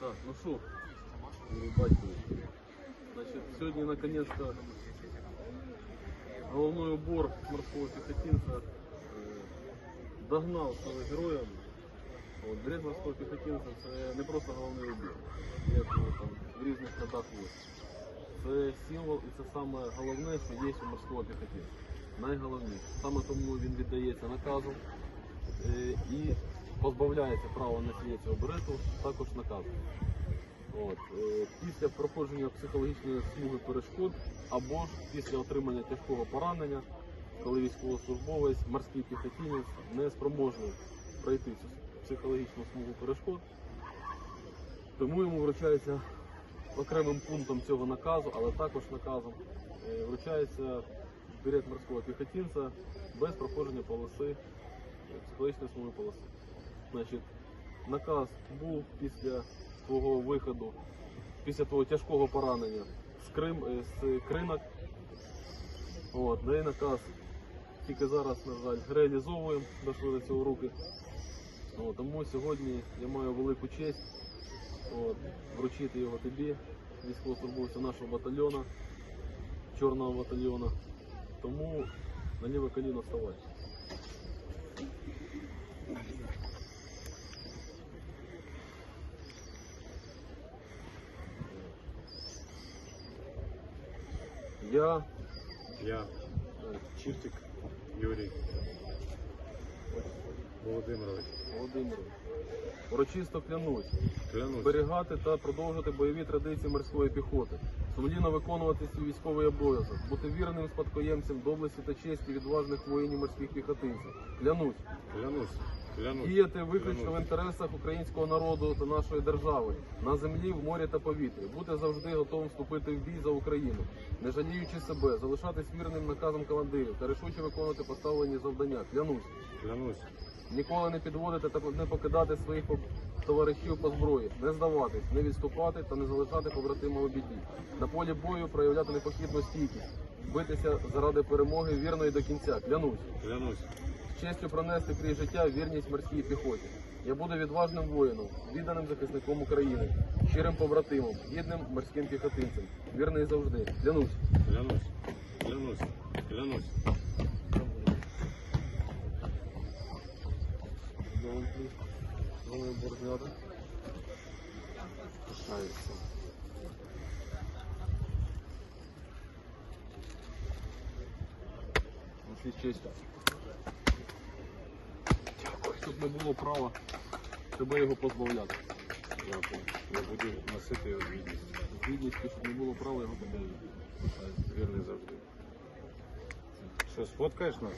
Так, ну що, батькович, значить, сьогодні наконец-то головной убор морского пехотинца э, догнав свого героя. От, берег морського піхотинця це не просто головний убір, як його там в різних хатах є. Це символ і це саме головне, що є у морського піхотинця. Найголовніше. Саме тому він віддається наказом е, і позбавляється права носія цього берету також наказом. От. е, Після проходження психологічної смуги перешкод або ж після отримання тяжкого поранення, коли військовослужбовець, морський піхотинець не спроможний пройти цю психологічну смугу перешкод, тому йому вручається окремим пунктом цього наказу, але також наказом е, вручається берет морського піхотинця без проходження полоси, е, психологічної смуги полоси. Значить, наказ був після твого виходу, після твого тяжкого поранення з, Крим, е, з кринок. От, цей наказ тільки зараз, на жаль, реалізовуємо, дошли до цього руки. От, тому сьогодні я маю велику честь от, вручити його тобі, військовослужбовцю нашого батальйону, чорного батальйону. Тому на ліве коліно вставай. Я. Я. Чиртик Юрій Володимирович. Володимирович, урочисто клянусь Клянусь зберігати та продовжувати бойові традиції морської піхоти, сумлінно виконувати свій військовий обов'язок, бути вірним спадкоємцем доблесті та честі відважних воїнів морських піхотинців. Клянусь Клянусь. Клянусь. діяти виключно в інтересах українського народу та нашої держави на землі, в морі та повітрі, бути завжди готовим вступити в бій за Україну, не жаліючи себе, залишатись вірним наказам командирів та рішуче виконувати поставлені завдання. Клянусь. Клянусь. Ніколи не підводити та не покидати своїх товаришів по зброї, не здаватись, не відступати та не залишати побратима у біді. На полі бою проявляти непохідну стійкість, битися заради перемоги вірно і до кінця. Клянусь, Клянусь. з честю пронести крізь життя вірність морській піхоті. Я буду відважним воїном, відданим захисником України, щирим побратимом, гідним морським піхотинцем, вірний завжди. Клянусь. Клянусь. Клянусь. Клянусь. Головний убор знято. Пишається. Усі честь. Дякую. Щоб не було права тебе його позбавляти. Дякую. Я буду носити його з гідністю. Щоб не було права його позбавляти. Вірний завжди. Що, сфоткаєш нас?